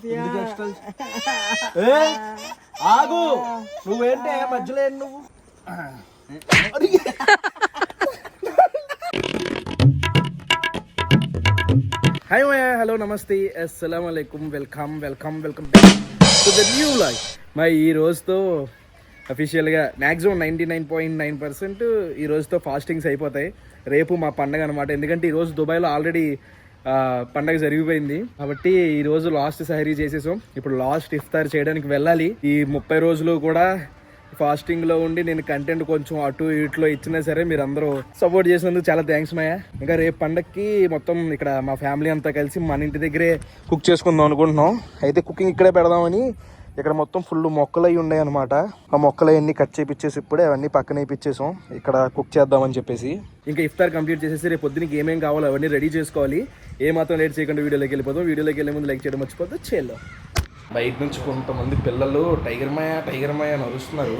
ఆగు! నువ్వేంటే మధ్యలో నువ్వు. హాయ్ మాయా హలో నమస్తే. అస్సలం అయికం welcome welcome welcome to the new life. మా ఈ రోజుతో అఫీషియల్గా maximum ninety nine point nine percent ఈ రోజుతో ఫాస్టింగ్స్ అయిపోతాయి. రేపు మా పండగ అనమాట ఎందుకంటే ఈ రోజు దుబాయ్లో ఆల్రెడీ పండగ జరిగిపోయింది. కాబట్టి ఈ రోజు లాస్ట్ సహరీ చేసేసాం. ఇప్పుడు లాస్ట్ ఇఫ్తార్ చేయడానికి వెళ్ళాలి. ఈ ముప్పై రోజులు కూడా ఫాస్టింగ్లో ఉండి నేను కంటెంట్ కొంచెం అటు ఇట్లో ఇచ్చినా సరే మీరు అందరూ సపోర్ట్ చేసినందుకు చాలా థ్యాంక్స్ మాయా. ఇంకా రేపు పండక్కి మొత్తం ఇక్కడ మా ఫ్యామిలీ అంతా కలిసి మన ఇంటి దగ్గరే కుక్ చేసుకుందాం అనుకుంటున్నాం. అయితే కుకింగ్ ఇక్కడే పెడదామని ఇక్కడ మొత్తం ఫుల్ మొక్కలు అయి ఉన్నాయి అనమాట ఆ మొక్కలు అన్ని కట్ చేపించేసి ఇప్పుడే అవన్నీ పక్కన వేయించేసాం ఇక్కడ కుక్ చేద్దామని చెప్పేసి. ఇంకా ఇఫ్తార్ కంప్లీట్ చేసేసి రేపు పొద్దునకి ఏమేం కావాలో అవన్నీ రెడీ చేసుకోవాలి. ఏ మాత్రం లేట్ చేయకుండా వీడియోలోకి వెళ్ళిపోతాం వీడియోలోకి వెళ్ళే ముందు లైక్ చేయడం మర్చిపోతే చేయాలి బయట నుంచి కొంతమంది పిల్లలు టైగర్ మాయ టైగర్ మాయ అని అరుస్తున్నారు.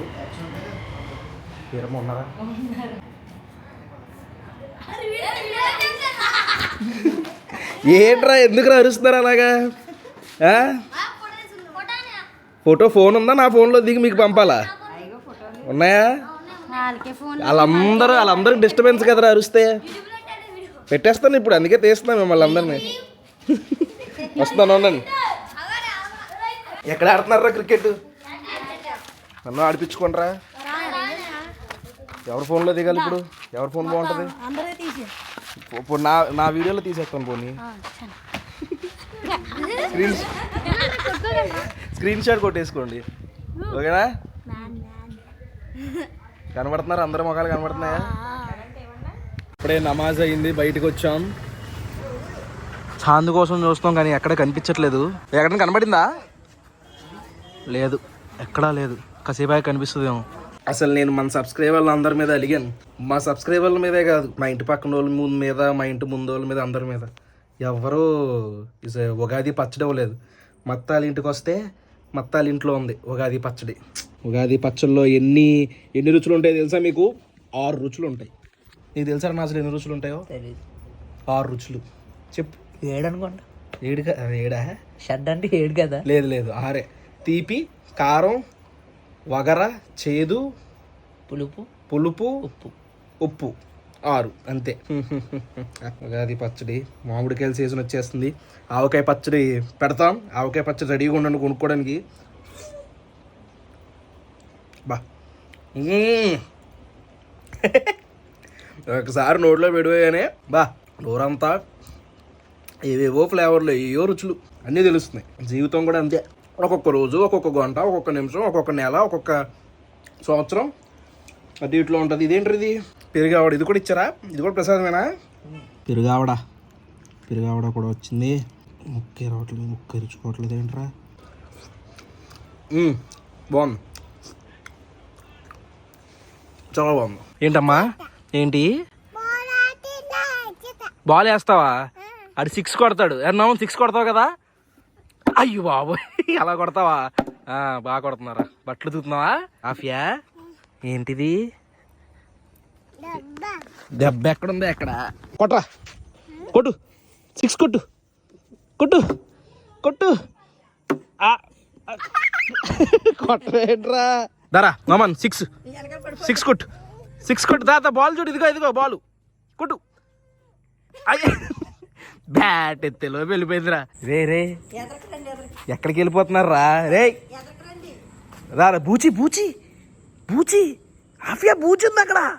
ఉన్నారా ఏంట్రా ఎందుకు అరుస్తున్నారు అలాగా? ఆ? ఫోటో ఫోన్ ఉందా? నా ఫోన్లో దిగి మీకు పంపాలా? ఉన్నాయా? వాళ్ళందరూ వాళ్ళందరికి డిస్టర్బెన్స్ కదరా అరుస్తే? పెట్టేస్తాను ఇప్పుడు అందుకే తీస్తున్నా మిమ్మల్ని అందరినీ. వస్తున్నాను ఉండండి. ఎక్కడ ఆడుతున్నారా క్రికెట్ నన్ను ఆడిపించుకోండిరా. ఎవరి ఫోన్లో దిగాలి ఇప్పుడు? ఎవరి ఫోన్ బాగుంటుంది? ఇప్పుడు నా నా వీడియోలో తీసేస్తాను పోనీ. స్క్రీన్ స్క్రీన్ షాట్ కొట్టేసుకోండి. ఓకేనా? కనబడుతున్నారు? అందరి ముఖాలు కనబడుతున్నాయా? ఇప్పుడే నమాజ్ అయింది బయటకు వచ్చాం. చాంద్ కోసం చూస్తాం కానీ ఎక్కడ కనిపించట్లేదు. ఎక్కడ కనబడిందా? లేదు. ఎక్కడా లేదు. కసేపాయ కనిపిస్తుందేమో. అసలు నేను మన సబ్స్క్రైబర్లు అందరి మీద అడిగాను మా సబ్స్క్రైబర్ల మీదే కాదు మా ఇంటి పక్కన వాళ్ళ ముందు మీద మా ఇంటి ముందు వాళ్ళ మీద అందరి మీద. ఎవరూ ఉగాది పచ్చడం లేదు మత్తాల ఇంటికి వస్తే మత్తాల ఇంట్లో ఉంది ఉగాది పచ్చడి. ఉగాది పచ్చడిలో ఎన్ని ఎన్ని రుచులు ఉంటాయో తెలుసా మీకు? ఆరు రుచులు ఉంటాయి నీకు తెలుసా నా అసలు ఎన్ని రుచులు ఉంటాయో ఆరు రుచులు. చెప్పు. ఏడు అనుకోండి ఏడు ఏడా? షడ్ అంటే ఏడు కదా? లేదు లేదు ఆరే. తీపి కారం వగర చేదు పులుపు. పులుపు ఉప్పు. ఉప్పు. ఆరు అంతే. ఉగాది పచ్చడి మామిడికాయల సీజన్ వచ్చేస్తుంది. ఆవకాయ పచ్చడి పెడతాం. ఆవకాయ పచ్చడి రెడీగా ఉండండి కొనుక్కోవడానికి. బా. ఒకసారి నోట్లో పెడిపోయానే బా నోరంతా ఏవేవో ఫ్లేవర్లు ఏవో రుచులు అన్నీ తెలుస్తున్నాయి. జీవితం కూడా అంతే. ఒక్కొక్క రోజు ఒక్కొక్క గంట ఒక్కొక్క నిమిషం ఒక్కొక్క నెల ఒక్కొక్క సంవత్సరం. అది ఇట్లా ఉంటుంది. ఇదేంటిది? పెరుగావడ ఇది కూడా ఇచ్చారా? ఇది కూడా ప్రసాదమేనా? పెరుగావడ. పెరుగావడ కూడా వచ్చింది. ముక్క రావట్లేదు ముక్క ఇరుచుకోవట్లేదు ఏంట్రా? బాగుంది. చాలా బాగుంది. ఏంటమ్మా? ఏంటి? బాల్ వేస్తావా? అది సిక్స్ కొడతాడు. ఎన్నాము సిక్స్ కొడతావు కదా? అయ్యో బాబోయ్. అలా కొడతావా? బాగా కొడుతున్నారా. బట్టలు తూతున్నావా ఆఫియా? ఏంటిది? దెబ్బ ఎక్కడుంది ఎక్కడ? కొట్రా. కొట్టు. సిక్స్ కొట్టు. కొట్టు. కొట్టు. కొట్టరేంట్రా. దారా నమన్ సిక్స్. సిక్స్ కొట్టు. సిక్స్ కొట్టు. దాత బాల్ చూడు ఇదిగో ఇదిగో బాల్. కొట్టు. అయ్య. బ్యాట్ ఎత్తేలో వెళ్ళిపోయిందిరా. రే రే. ఎక్కడికి వెళ్ళిపోతున్నారా? రే. రారా బూచి బూచి. బూచి. ఆఫియా బూచి ఉంది అక్కడ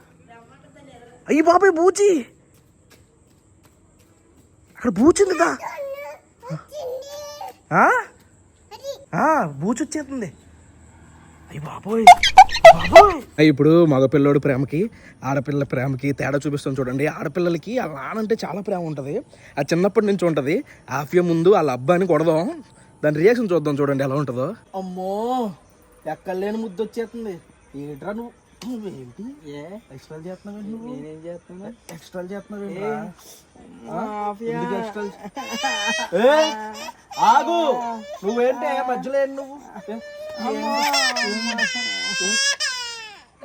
అయ్యి బాబాయ్ బూచి. అక్కడ బూచి ఉంది దా ఆ? ఆ, బూచి వచ్చేస్తుంది. అయ్యి బాబోయ్ బాబోయ్. ఇప్పుడు మగపిల్లోడు ప్రేమకి ఆడపిల్ల ప్రేమకి తేడా చూపిస్తాం చూడండి. ఆడపిల్లలకి వాళ్ళ నానంటే చాలా ప్రేమ ఉంటుంది. అది చిన్నప్పటి నుంచి ఉంటుంది. ఆఫియా ముందు వాళ్ళ అబ్బాయిని కొడదాం. దాని రియాక్షన్ చూద్దాం చూడండి ఎలా ఉంటుందో. అమ్మో ఎక్కలేని ముద్దు వచ్చేస్తుంది. ఏంట్రా నువ్వు? ఎక్స్ట్రా చేస్తున్నావు నువ్వు? నేనేం చేస్తున్నా? ఎక్స్ట్రా చేస్తున్నావు ఆగు! నువ్వేంటి? మధ్యలో ఏంటి నువ్వు?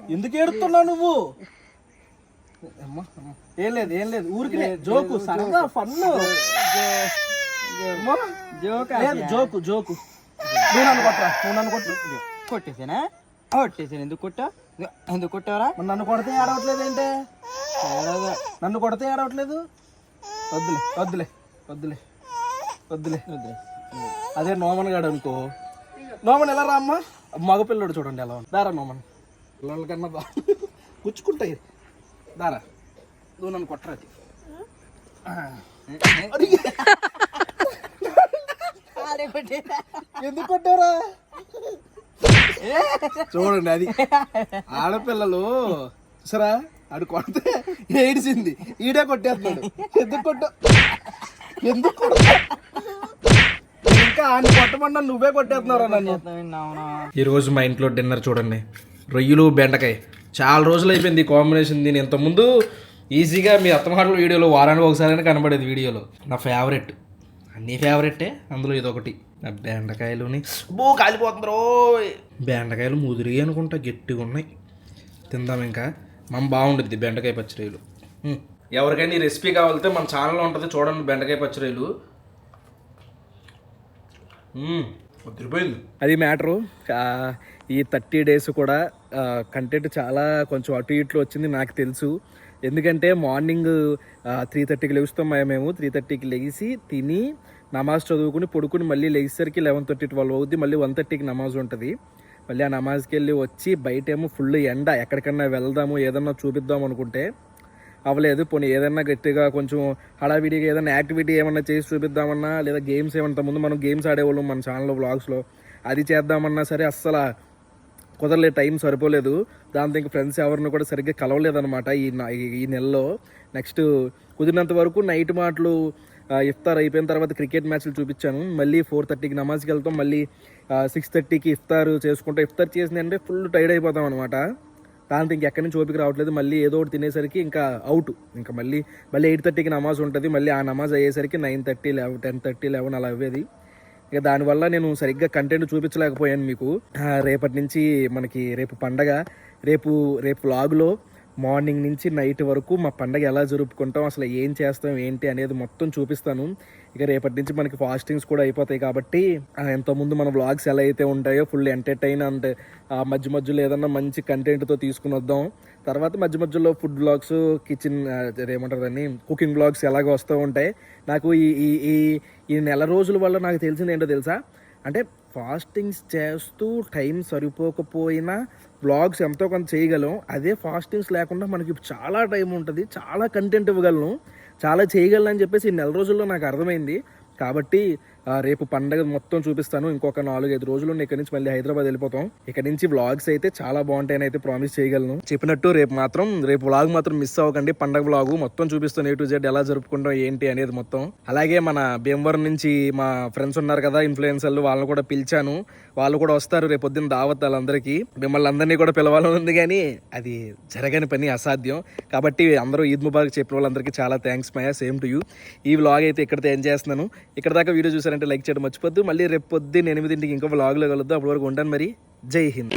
ఎందుకు ఏడుతున్నావు నువ్వు. ఏం లేదు ఏం లేదు. ఊరికి జోకు సరదా ఫన్ లేదు, జోకు జోకు. నువ్వు నన్ను కొట్టరా? నువ్వు నన్ను కొట్టు. కొట్టేసానా? కొట్టేసాను. ఎందుకు కొట్టా ఎందుకు కొట్టావరా? మరి నన్ను కొడితే ఏడవట్లేదు ఏంటే? నన్ను కొడితే ఏడవట్లేదు? వద్దులే వద్దులే వద్దులే వద్దులే వద్దులే. అదే నోమన్ గాడు అనుకో. నోమన్ ఎలా రా అమ్మ? మగపిల్లడు చూడండి ఎలా ఉంది. దారా నోమన్. పిల్లల కన్నా బా గుచ్చుకుంటాయి. దారా. నువ్వు నన్ను కొట్టరాది ఎందుకు కొట్టారా చూడండి అది. ఆడపిల్లలు సరా ఆడు కొడితే ఏడిసింది. ఈడే కొట్టేస్తున్నాడు. ఎందుకు కొట్ట ఎందుకు ఇంకా ఆయన కొట్టమన్నా నువ్వే కొట్టేస్తున్నారా నన్ను. ఈరోజు మా ఇంట్లో డిన్నర్ చూడండి. రొయ్యలు బెండకాయ. చాలా రోజులు అయిపోయింది ఈ కాంబినేషన్ దీని. ఇంతకుముందు ఈజీగా మీ అత్తమాటల వీడియోలో వారానికి ఒకసారి కనబడేది వీడియోలో. నా ఫేవరెట్ నీ ఫేవరెట్టే అందులో ఇదొకటి. బెండకాయలుని. బో కాలిపోతుంది రోయ్ బెండకాయలు ముదిరి అనుకుంటా గట్టిగా ఉన్నాయి. తిందాం ఇంకా. మన బాగుంటుంది బెండకాయ పచ్చడిలు. హ్మ్. ఎవరికైనా ఈ రెసిపీ కావాలితే మన ఛానల్లో ఉంటుంది చూడండి బెండకాయ పచ్చడిలు. వదిలిపోయింది అది మ్యాటరు. ఈ థర్టీ డేస్ కూడా కంటెంట్ చాలా కొంచెం అటు ఇట్లు వచ్చింది నాకు తెలుసు. ఎందుకంటే మార్నింగ్ త్రీ థర్టీకి లెగుస్తాం మేము. త్రీ థర్టీకి లెగిసి తిని నమాజ్ చదువుకుని పడుకుని మళ్ళీ లేచేసరికి లెవెన్ థర్టీ ట్వెల్వ్ అవుద్ది మళ్ళీ వన్ థర్టీకి నమాజ్ ఉంటుంది. మళ్ళీ ఆ నమాజ్కి వెళ్ళి వచ్చి బయటేమో ఫుల్ ఎండ. ఎక్కడికన్నా వెళ్దాము ఏదన్నా చూపిద్దాం అనుకుంటే అవ్వలేదు పోనీ ఏదన్నా గట్టిగా కొంచెం హడావిడిగా ఏదైనా యాక్టివిటీ ఏమన్నా చేసి చూపిద్దామన్నా లేదా గేమ్స్ ఏమన్నా ముందు మనం గేమ్స్ ఆడేవాళ్ళం మన ఛానల్లో వ్లాగ్స్లో అది చేద్దామన్నా సరే అస్సలు కుదరలేదు టైం సరిపోలేదు. దాంతో ఇంక ఫ్రెండ్స్ ఎవరిని కూడా సరిగ్గా కలవలేదన్నమాట ఈ ఈ- నెలలో. నెక్స్ట్ కుదిరినంత వరకు నైట్ మాటలు ఇఫ్తార్ అయిపోయిన తర్వాత క్రికెట్ మ్యాచ్లు చూపించాను. మళ్ళీ ఫోర్ థర్టీకి నమాజ్కి వెళ్తాం. మళ్ళీ సిక్స్ థర్టీకి ఇఫ్తార్ చేసుకుంటాం. ఇఫ్తార్ చేసింది అంటే ఫుల్ టైర్డ్ అయిపోతాం అనమాట దాంతో ఇంకెక్కడి నుంచి ఓపిక రావట్లేదు. మళ్ళీ ఏదో ఒకటి తినేసరికి ఇంకా అవుట్. ఇంకా మళ్ళీ మళ్ళీ ఎయిట్ థర్టీకి నమాజ్ ఉంటుంది. మళ్ళీ ఆ నమాజ్ అయ్యేసరికి nine thirty eleven ten thirty eleven అలా అవ్వేది ఇక దానివల్ల నేను సరిగ్గా కంటెంట్ చూపించలేకపోయాను మీకు. రేపటి నుంచి మనకి రేపు పండగ. రేపు రేపు లాగులో మార్నింగ్ నుంచి నైట్ వరకు మా పండగ ఎలా జరుపుకుంటాం అసలు ఏం చేస్తాం ఏంటి అనేది మొత్తం చూపిస్తాను. ఇక రేపటి నుంచి మనకి ఫాస్టింగ్స్ కూడా అయిపోతాయి కాబట్టి ఎంతోముందు మన వ్లాగ్స్ ఎలా అయితే ఉంటాయో ఫుల్ ఎంటర్టైన్ అండ్ ఆ మధ్య మధ్యలో ఏదన్నా మంచి కంటెంట్తో తీసుకుని వద్దాం. తర్వాత మధ్య మధ్యలో ఫుడ్ బ్లాగ్స్ కిచెన్ ఏమంటారు దాన్ని కుకింగ్ బ్లాగ్స్ ఎలాగ వస్తూ ఉంటాయి. నాకు ఈ ఈ ఈ ఈ నెల రోజుల వల్ల నాకు తెలిసింది ఏంటో తెలుసా? అంటే ఫాస్టింగ్స్ చేస్తూ టైం సరిపోకపోయినా బ్లాగ్స్ ఎంతో కొంత చేయగలం. అదే ఫాస్టింగ్స్ లేకుండా మనకి చాలా టైం ఉంటుంది. చాలా కంటెంట్ ఇవ్వగలను. చాలా చేయగలను అని చెప్పేసి ఈ నెల రోజుల్లో నాకు అర్థమైంది. కాబట్టి రేపు పండగ మొత్తం చూపిస్తాను. ఇంకొక నాలుగైదు రోజులు ఇక్కడ నుంచి మళ్ళీ హైదరాబాద్ వెళ్ళిపోతాం. ఇక్కడ నుంచి వ్లాగ్స్ అయితే చాలా బాగుంటాయని అయితే ప్రామిస్ చేయగలను. చెప్పినట్టు రేపు మాత్రం రేపు వ్లాగ్ మాత్రం మిస్ అవ్వకండి. పండగ వ్లాగ్ మొత్తం చూపిస్తాను. ఏ టు జెడ్ ఎలా జరుపుకుంటాం ఏంటి అనేది మొత్తం. అలాగే మన భీమవరం నుంచి మా ఫ్రెండ్స్ ఉన్నారు కదా ఇన్ఫ్లుయెన్సర్లు వాళ్ళని కూడా పిలిచాను. వాళ్ళు కూడా వస్తారు రేపు పొద్దున్న దావత్ వాళ్ళందరికీ. మిమ్మల్ని అందరినీ కూడా పిలవాలని ఉంది కానీ అది జరగని పని అసాధ్యం. కాబట్టి అందరూ ఈద్ ముబారక్ చెప్పిన వాళ్ళందరికీ చాలా థ్యాంక్స్ మయా. సేమ్ టు యూ ఈ వ్లాగ్ అయితే ఇక్కడితో ఎంజాయ్ చేస్తున్నాను. ఇక్కడ దాకా వీడియో చూసారంటే లైక్ చేయడం మర్చిపోద్దు మళ్ళీ రేపు పొద్దున్న ఎనిమిదింటికి ఇంకో వ్లాగ్లో కలుద్దాం. అప్పటి వరకు ఉంటాను మరి. జై హింద్.